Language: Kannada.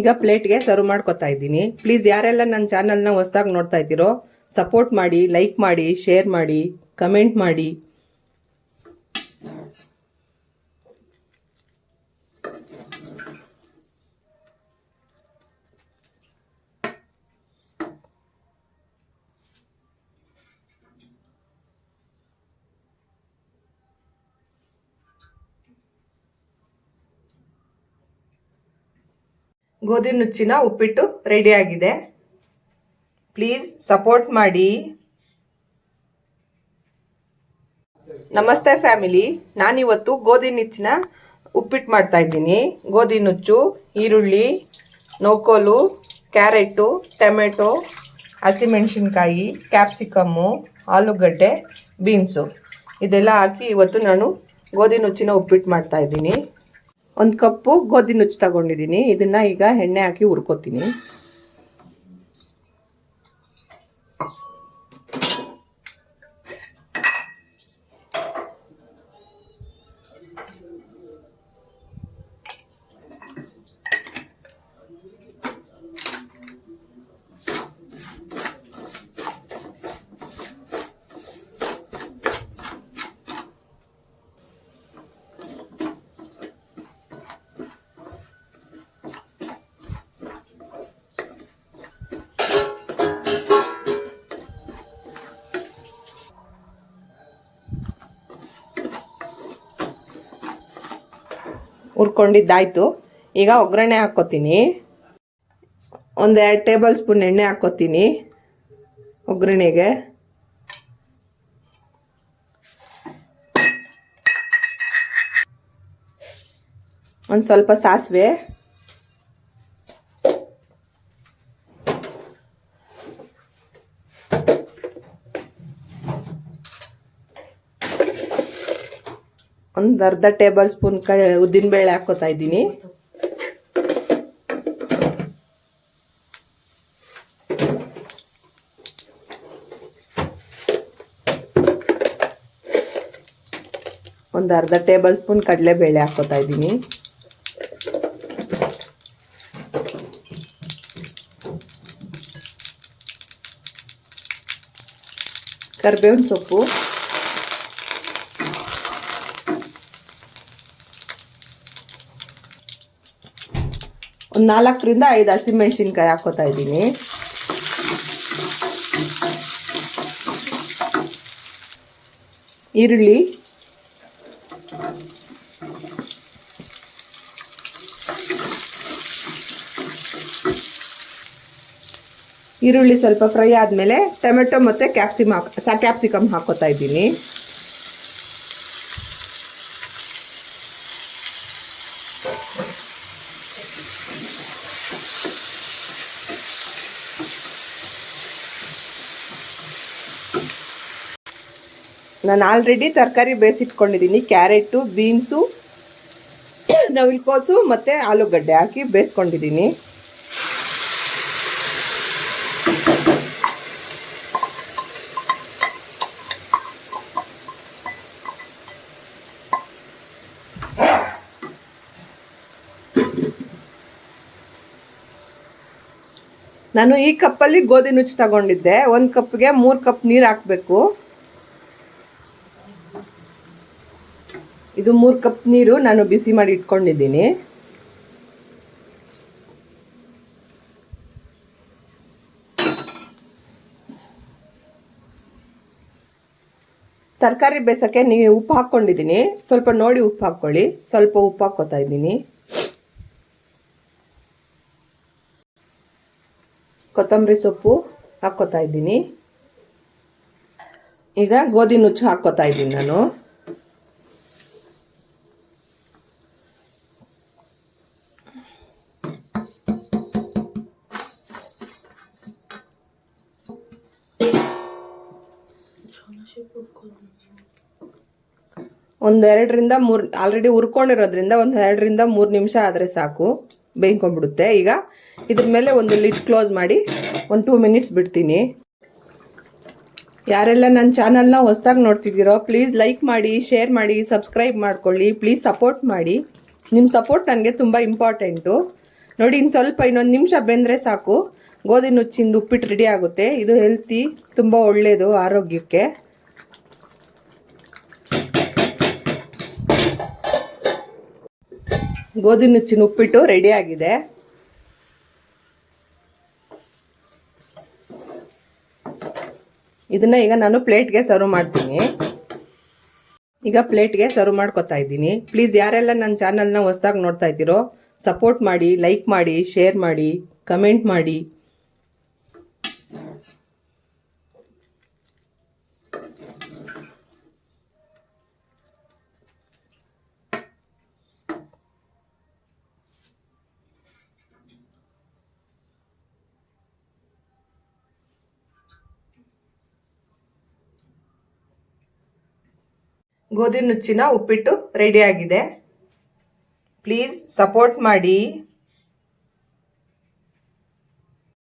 ಈಗ ಪ್ಲೇಟ್ಗೆ ಸರ್ವ್ ಮಾಡ್ಕೊತಾ ಇದ್ದೀನಿ. ಪ್ಲೀಸ್ ಯಾರೆಲ್ಲ ನನ್ನ ಚಾನಲ್ನ ಹೊಸ್ದಾಗಿ ನೋಡ್ತಾ ಇದ್ದೀರೋ ಸಪೋರ್ಟ್ ಮಾಡಿ ಲೈಕ್ ಮಾಡಿ ಶೇರ್ ಮಾಡಿ ಕಮೆಂಟ್ ಮಾಡಿ. ಗೋಧಿ ನುಚ್ಚಿನ ಉಪ್ಪಿಟ್ಟು ರೆಡಿ ಆಗಿದೆ. ಪ್ಲೀಸ್ ಸಪೋರ್ಟ್ ಮಾಡಿ. ನಮಸ್ತೆ ಫ್ಯಾಮಿಲಿ ನಾನಿವತ್ತು ಗೋಧಿ ನುಚ್ಚಿನ ಉಪ್ಪಿಟ್ಟು ಮಾಡ್ತಾ ಇದ್ದೀನಿ. ಗೋಧಿ ನುಚ್ಚು, ಈರುಳ್ಳಿ, ನೋಕೋಲು, ಕ್ಯಾರೆಟು, ಟೊಮೆಟೊ, ಹಸಿಮೆಣಸಿನ್ಕಾಯಿ, ಕ್ಯಾಪ್ಸಿಕಮ್ಮು, ಆಲೂಗಡ್ಡೆ, ಬೀನ್ಸು. ಇದೆಲ್ಲ ಹಾಕಿ ಇವತ್ತು ನಾನು ಗೋಧಿ ನುಚ್ಚಿನ ಉಪ್ಪಿಟ್ಟು ಮಾಡ್ತಾ ಇದ್ದೀನಿ. ಒಂದು ಕಪ್ಪು ಗೋಧಿ ನುಚ್ಚು ತಗೊಂಡಿದ್ದೀನಿ ಇದನ್ನು ಈಗ ಎಣ್ಣೆ ಹಾಕಿ ಹುರ್ಕೋತೀನಿ. ಹುರ್ಕೊಂಡಿದ್ದಾಯ್ತು. ಈಗ ಒಗ್ಗರಣೆ ಹಾಕ್ಕೋತೀನಿ. ಒಂದು ಎರಡು ಟೇಬಲ್ ಸ್ಪೂನ್ ಎಣ್ಣೆ ಹಾಕ್ಕೋತೀನಿ ಒಗ್ಗರಣೆಗೆ. ಒಂದು ಸ್ವಲ್ಪ ಸಾಸಿವೆ. ಒಂದು ಅರ್ಧ ಟೇಬಲ್ ಸ್ಪೂನ್ ಕ ಉದ್ದಿನಬೇಳೆ ಹಾಕ್ಕೋತಾ ಇದ್ದೀನಿ. ಒಂದು ಅರ್ಧ ಟೇಬಲ್ ಸ್ಪೂನ್ ಕಡಲೆಬೇಳೆ ಹಾಕ್ಕೋತಾ ಇದ್ದೀನಿ. ಕರಿಬೇವಿನ ಸೊಪ್ಪು. ಒಂದು ನಾಲ್ಕರಿಂದ ಐದು ಹಸಿಮೆಣಸಿನ್ಕಾಯಿ ಹಾಕೋತಾ ಇದ್ದೀನಿ. ಈರುಳ್ಳಿ. ಈರುಳ್ಳಿ ಸ್ವಲ್ಪ ಫ್ರೈ ಆದಮೇಲೆ ಟೊಮೆಟೊ ಮತ್ತು ಕ್ಯಾಪ್ಸಿಮ್ ಹಾಕ್ ಕ್ಯಾಪ್ಸಿಕಮ್ ಹಾಕೋತಾ ಇದ್ದೀನಿ. ನಾನು ಆಲ್ರೆಡಿ ತರಕಾರಿ ಬೇಯಿಸಿಟ್ಕೊಂಡಿದ್ದೀನಿ ಕ್ಯಾರೆಟು ಬೀನ್ಸು ನವಿಲ್ಕೋಸು ಮತ್ತು ಆಲೂಗಡ್ಡೆ ಹಾಕಿ ಬೇಯಿಸ್ಕೊಂಡಿದ್ದೀನಿ ನಾನು ಈ ಕಪ್ಪಲ್ಲಿ ಗೋಧಿ ನುಚ್ಚು ತಗೊಂಡಿದ್ದೆ, ಒಂದು ಕಪ್ಗೆ ಮೂರು ಕಪ್ ನೀರು ಹಾಕಬೇಕು. ಇದು ಮೂರು ಕಪ್ ನೀರು ನಾನು ಬಿಸಿ ಮಾಡಿ ಇಟ್ಕೊಂಡಿದ್ದೀನಿ. ತರಕಾರಿ ಬೇಸಕ್ಕೆ ನೀವು ಉಪ್ಪು ಹಾಕ್ಕೊಂಡಿದ್ದೀನಿ. ಸ್ವಲ್ಪ ನೋಡಿ ಉಪ್ಪು ಹಾಕ್ಕೊಳ್ಳಿ. ಸ್ವಲ್ಪ ಉಪ್ಪು ಹಾಕ್ಕೋತಾ ಇದ್ದೀನಿ. ಕೊತ್ತಂಬರಿ ಸೊಪ್ಪು ಹಾಕ್ಕೋತಾ ಇದ್ದೀನಿ. ಈಗ ಗೋಧಿ ನುಚ್ಚು ಹಾಕ್ಕೋತಾ ಇದ್ದೀನಿ ನಾನು. ಒಂದೆರಡರಿಂದ ಮೂರು ಆಲ್ರೆಡಿ ಉರ್ಕೊಂಡಿರೋದ್ರಿಂದ ಒಂದು ಎರಡರಿಂದ ಮೂರು ನಿಮಿಷ ಆದರೆ ಸಾಕು. ಬೇಯ್ಕೊಂಡ್ಬಿಡುತ್ತೆ. ಈಗ ಇದ್ರ ಮೇಲೆ ಒಂದು ಲಿಡ್ ಕ್ಲೋಸ್ ಮಾಡಿ ಒಂದು ಟೂ ಮಿನಿಟ್ಸ್ ಬಿಡ್ತೀನಿ. ಯಾರೆಲ್ಲ ನನ್ನ ಚಾನಲ್ನ ಹೊಸ್ದಾಗಿ ನೋಡ್ತಿದ್ದೀರೋ ಪ್ಲೀಸ್ ಲೈಕ್ ಮಾಡಿ ಶೇರ್ ಮಾಡಿ ಸಬ್ಸ್ಕ್ರೈಬ್ ಮಾಡ್ಕೊಳ್ಳಿ. ಪ್ಲೀಸ್ ಸಪೋರ್ಟ್ ಮಾಡಿ. ನಿಮ್ಮ ಸಪೋರ್ಟ್ ನನಗೆ ತುಂಬ ಇಂಪಾರ್ಟೆಂಟು ನೋಡಿ ಇನ್ನು ಸ್ವಲ್ಪ ಇನ್ನೊಂದು ನಿಮಿಷ ಬೆಂದರೆ ಸಾಕು. ಗೋಧಿ ನುಚ್ಚಿಂದು ಉಪ್ಪಿಟ್ಟು ರೆಡಿ ಆಗುತ್ತೆ. ಇದು ಹೆಲ್ತಿ ತುಂಬ ಒಳ್ಳೆಯದು ಆರೋಗ್ಯಕ್ಕೆ. ಗೋಧಿ ನುಚ್ಚಿನ ಉಪ್ಪಿಟ್ಟು ರೆಡಿ ಆಗಿದೆ. ಇದನ್ನ ಈಗ ನಾನು ಪ್ಲೇಟ್ಗೆ ಸರ್ವ್ ಮಾಡ್ತೀನಿ. ಈಗ ಪ್ಲೇಟ್ಗೆ ಸರ್ವ್ ಮಾಡ್ಕೊತಾ ಇದ್ದೀನಿ. ಪ್ಲೀಸ್ ಯಾರೆಲ್ಲ ನನ್ನ ಚಾನಲ್ನ ಹೊಸ್ದಾಗಿ ನೋಡ್ತಾ ಇದ್ದೀರೋ ಸಪೋರ್ಟ್ ಮಾಡಿ ಲೈಕ್ ಮಾಡಿ ಶೇರ್ ಮಾಡಿ ಕಮೆಂಟ್ ಮಾಡಿ. ಗೋಧಿ ನುಚ್ಚಿನ ಉಪ್ಪಿಟ್ಟು ರೆಡಿ ಆಗಿದೆ. ಪ್ಲೀಸ್ ಸಪೋರ್ಟ್ ಮಾಡಿ.